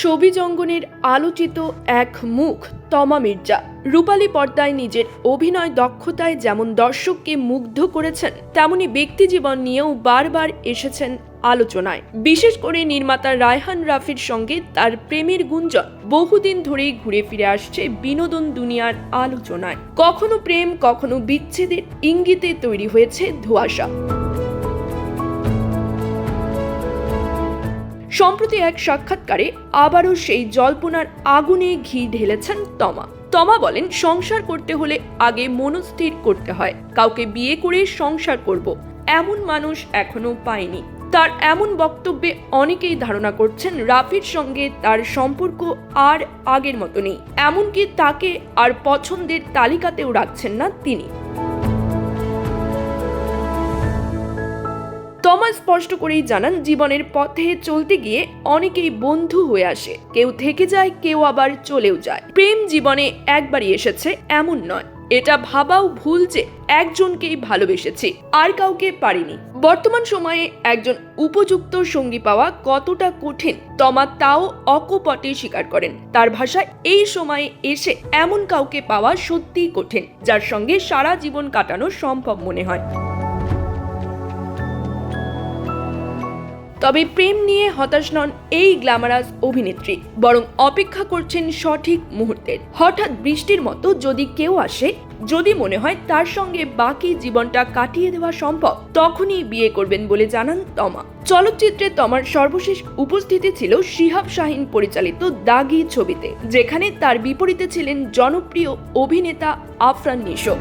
সবিজ অঙ্গনের আলোচিত এক মুখ তমা মির্জা। রূপালী পর্দায় নিজের অভিনয় দক্ষতায় যেমন দর্শককে মুগ্ধ করেছেন, তেমনি ব্যক্তিজীবন নিয়েও বারবার এসেছেন আলোচনায়। বিশেষ করে নির্মাতা রায়হান রাফির সঙ্গে তার প্রেমের গুঞ্জন। বহুদিন ধরেই ঘুরে ফিরে আসছে বিনোদন দুনিয়ার আলোচনায়। কখনো প্রেম, কখনো বিচ্ছেদের ইঙ্গিতে তৈরি হয়েছে ধোঁয়াশা। সম্প্রতি এক সাক্ষাৎকারে আবারও সেই জল্পনার আগুনে ঘি ঢেলেছেন তমা। তমা বলেন, সংসার করতে হলে আগে মনস্থির করতে হয়। কাউকে বিয়ে করে সংসার করব, এমন মানুষ এখনও পায়নি তার এমন বক্তব্যে অনেকেই ধারণা করছেন, রাফির সঙ্গে তার সম্পর্ক আর আগের মতো নেই। এমনকি তাকে আর পছন্দের তালিকাতেও রাখছেন না তিনি। তমা স্পষ্ট করেই জানান, জীবনের পথে চলতে গিয়ে অনেকেই বন্ধু হয়ে আসে। কেউ থেকে যায়, কেউ আবার চলেও যায়। প্রেম জীবনে একবারই এসেছে, এমন নয়। এটা ভাবাও ভুল যে একজনকেই ভালোবেসেছি, আর কাউকে পারিনি। বর্তমান সময়ে একজন উপযুক্ত সঙ্গী পাওয়া কতটা কঠিন, তমা তাও অকপটে স্বীকার করেন। তার ভাষায় এই সময়ে এসে এমন কাউকে পাওয়া সত্যিই কঠিন, যার সঙ্গে সারা জীবন কাটানো সম্ভব মনে হয়। তবে প্রেম নিয়ে হতাশ নন এই গ্ল্যামারাস অভিনেত্রী, বরং অপেক্ষা করছেন সঠিক মুহূর্তের। হঠাৎ বৃষ্টির মতো যদি কেউ আসে, যদি মনে হয় তার সঙ্গে বাকি জীবনটা কাটিয়ে দেওয়া সম্ভব, তখনই বিয়ে করবেন বলে জানান তমা। চলচ্চিত্রে তমার সর্বশেষ উপস্থিতি ছিল শিহাব শাহিন পরিচালিত দাগি ছবিতে, যেখানে তার বিপরীতে ছিলেন জনপ্রিয় অভিনেতা আফরান নিশো।